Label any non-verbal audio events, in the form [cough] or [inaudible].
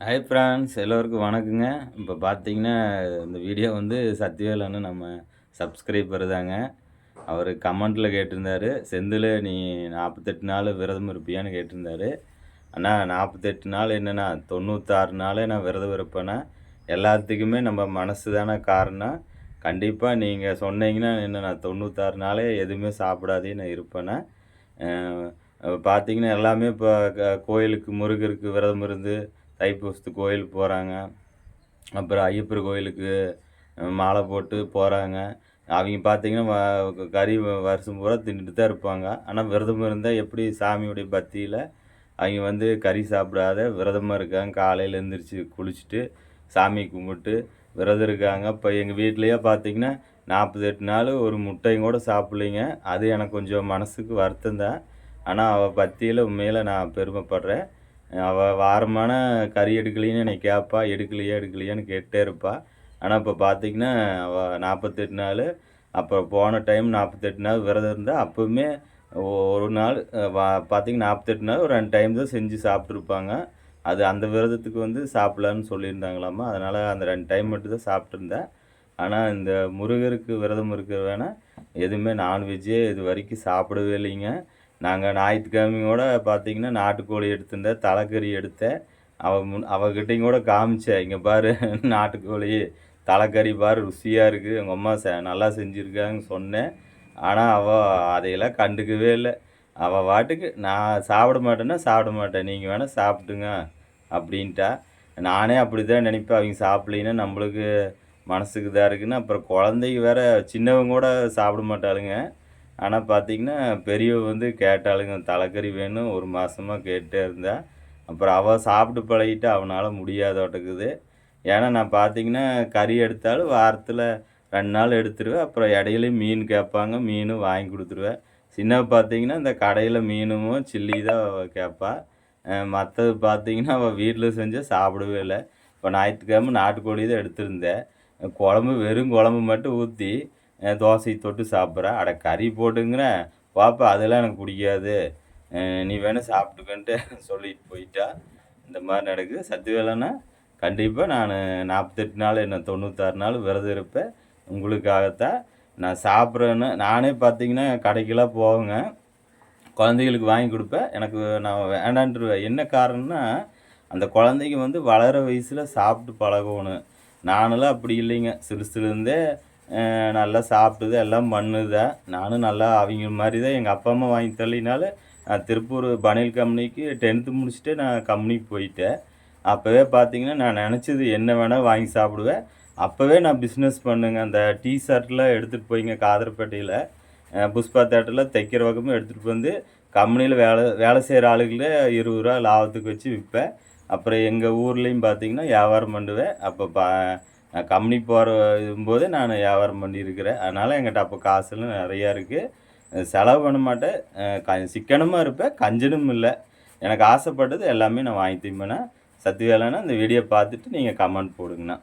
High France எல்லோருக்கும் வணக்கங்க. இப்போ பார்த்தீங்கன்னா இந்த வீடியோ வந்து சத்யவேலன்னு நம்ம சப்ஸ்கிரைபர் தாங்க. அவர் கமெண்ட்டில் கேட்டிருந்தாரு. செந்தில் நீ நாற்பத்தெட்டு நாள் விரதம் இருப்பியான்னு கேட்டிருந்தாரு. அண்ணா நாற்பத்தெட்டு நாள் என்னென்னா தொண்ணூத்தாறு நாளே நான் விரதம் இருப்பேன்னா எல்லாத்துக்குமே நம்ம மனசு தானே காரணம். கண்டிப்பாக நீங்கள் சொன்னீங்கன்னா என்ன நான் தொண்ணூத்தாறு நாளே எதுவுமே சாப்பிடாதே நான் இருப்பேன்னா பார்த்தீங்கன்னா எல்லாமே இப்போ க கோயிலுக்கு முருகருக்கு விரதம் இருந்து தைப்பூசத்துக்கு கோயிலுக்கு போகிறாங்க அப்புறம் ஐயப்பர் கோயிலுக்கு மாலை போட்டு போகிறாங்க அவங்க பார்த்தீங்கன்னா கறி வருஷம் பூரா தின்னுட்டு தான் இருப்பாங்க. ஆனால் விரதம் இருந்தால் எப்படி சாமியுடைய பக்தியில் அவங்க வந்து கறி சாப்பிடாத விரதமாக இருக்காங்க. காலையில் எழுந்திரிச்சு குளிச்சுட்டு சாமி கும்பிட்டு விரதம் இருக்காங்க. இப்போ எங்கள் வீட்லேயே பார்த்தீங்கன்னா நாற்பத்தெட்டு நாள் ஒரு முட்டையும் கூட சாப்பிட்லிங்க. அது எனக்கு கொஞ்சம் மனசுக்கு வருத்தம் தான். ஆனால் அவள் பத்தியில் உண்மையில் நான் பெருமைப்படுறேன். அவள் வாரமான கறி எடுக்கலைன்னு என்னை கேட்பா எடுக்கலையா எடுக்கலையான்னு கேட்டே இருப்பாள் ஆனால் இப்போ பார்த்தீங்கன்னா அவள் நாற்பத்தெட்டு நாள் அப்போ போன டைம் நாற்பத்தெட்டு நாள் விரதம் இருந்தால் அப்போவுமே ஒரு நாள் வா பார்த்தீங்கன்னா நாற்பத்தெட்டு நாள் ஒரு ரெண்டு டைம் தான் செஞ்சு சாப்பிட்ருப்பாங்க அது அந்த விரதத்துக்கு வந்து சாப்பிடலான்னு சொல்லியிருந்தாங்களாமா? அதனால் அந்த ரெண்டு டைம் மட்டும் தான் சாப்பிட்ருந்தேன் ஆனால் இந்த முருகருக்கு விரதம் இருக்கிற வேணால் எதுவுமே நான்வெஜ்ஜே இது வரைக்கும் சாப்பிடவே இல்லைங்க. நாங்கள் ஞாயிற்றுக்கிழமையோட பார்த்தீங்கன்னா நாட்டுக்கோழி எடுத்திருந்தேன் தலைக்கறி எடுத்தேன் அவள் முன் அவகிட்டையும் கூட காமிச்சேன். இங்கே பாரு [laughs] நாட்டுக்கோழி தலைக்கறி பாரு ருசியாக இருக்குது எங்கள் அம்மா ச நல்லா செஞ்சுருக்காங்கன்னு சொன்னேன். ஆனால் அவள் அதையெல்லாம் கண்டுக்கவே இல்லை. அவள் வாட்டுக்கு நான் சாப்பிட மாட்டேன்னா சாப்பிட மாட்டேன். நீங்கள் வேணால் சாப்பிட்டுங்க அப்படின்ட்டா. நானே அப்படி தான் நினைப்பேன். அவங்க சாப்பிட்லின்னா நம்மளுக்கு மனசுக்கு இதாக இருக்குன்னு. அப்புறம் குழந்தைங்க வேறு சின்னவங்க கூட சாப்பிட மாட்டாளுங்க. ஆனால் பார்த்தீங்கன்னா பெரியவ வந்து கேட்டாளுங்க தலைக்கறி வேணும் ஒரு மாதமாக கேட்டே இருந்தா. அப்புறம் அவள் சாப்பிட்டு பழகிட்டு அவனால் முடியாதோட்டக்குது ஏன்னா நான் பார்த்தீங்கன்னா கறி எடுத்தாலும் வாரத்தில் ரெண்டு நாள் எடுத்துருவேன். அப்புறம் இடையிலையும் மீன் கேட்பாங்க மீனும் வாங்கி கொடுத்துருவேன். சின்ன பார்த்தீங்கன்னா இந்த கடையில் மீனும் சில்லி தான் கேட்பாள் கேட்பா. மற்றது பார்த்தீங்கன்னா அவள் வீட்டில் செஞ்சால் சாப்பிடவே இல்லை. இப்போ ஞாயிற்றுக்கிழமை நாட்டுக்கோழி தான் எடுத்திருந்தேன். குழம்பு வெறும் குழம்பு மட்டும் ஊற்றி தோசை தொட்டு சாப்பிட்றேன் அட கறி போட்டுங்கிற. பாப்பா அதெல்லாம் எனக்கு பிடிக்காது. நீ வேணால் சாப்பிட்டுக்கன்ட்டு சொல்லிட்டு போயிட்டா. இந்த மாதிரி நடக்குது. சத்துவேலைன்னா கண்டிப்பாக நான் நாற்பத்தெட்டு நாள் என்ன தொண்ணூத்தாறு நாள் விரதம் இருப்பேன். உங்களுக்காகத்தான் நான் சாப்பிட்றேன்னு. நானே பார்த்தீங்கன்னா கடைக்கெல்லாம் போவேங்க. குழந்தைகளுக்கு வாங்கி கொடுப்பேன். எனக்கு நான் வேண்டான்ட்டுருவேன். என்ன காரணம்னா அந்த குழந்தைங்க வந்து வளர வயசில் சாப்பிட்டு பழகணும். நானெல்லாம் அப்படி இல்லைங்க. சிறுசுலேருந்தே நல்லா சாப்பிட்டுது எல்லாம் பண்ணுதேன் நானும் நல்லா அவங்க மாதிரி தான் எங்கள் அப்பா அம்மா வாங்கி தள்ளினால நான் திருப்பூர் பனியல் கம்பெனிக்கு டென்த்து முடிச்சுட்டு நான் கம்பெனிக்கு போயிட்டேன். அப்போவே பார்த்தீங்கன்னா நான் நினச்சது என்ன வேணால் வாங்கி சாப்பிடுவேன். அப்போவே நான் பிஸ்னஸ் பண்ணுங்க. அந்த டீ ஷர்ட்லாம் எடுத்துகிட்டு போய்ங்க காதர்பேட்டையில். புஷ்பா தேட்டரில் தைக்கிற பக்கமும் எடுத்துகிட்டு வந்து கம்பெனியில் வேலை வேலை செய்கிற ஆளுகளே இருபது ரூபா லாபத்துக்கு வச்சு விற்பேன். அப்புறம் எங்கள் ஊர்லேயும் பார்த்தீங்கன்னா வியாபாரம் பண்ணுவேன். அப்போ பா நான் கம்பெனி போகிற போதே நான் வியாபாரம் பண்ணியிருக்கிறேன். அதனால் என்கிட்ட அப்போ காசுலாம் நிறையா இருக்குது செலவு பண்ண மாட்டேன். க சிக்கனமாக இருப்பேன் கஞ்சனும் இல்லை. எனக்கு ஆசைப்பட்டது எல்லாமே நான் வாங்கி திம்பேனா சத்து வேலைன்னா இந்த வீடியோ பார்த்துட்டு நீங்கள் கமெண்ட் போடுங்கண்ணா.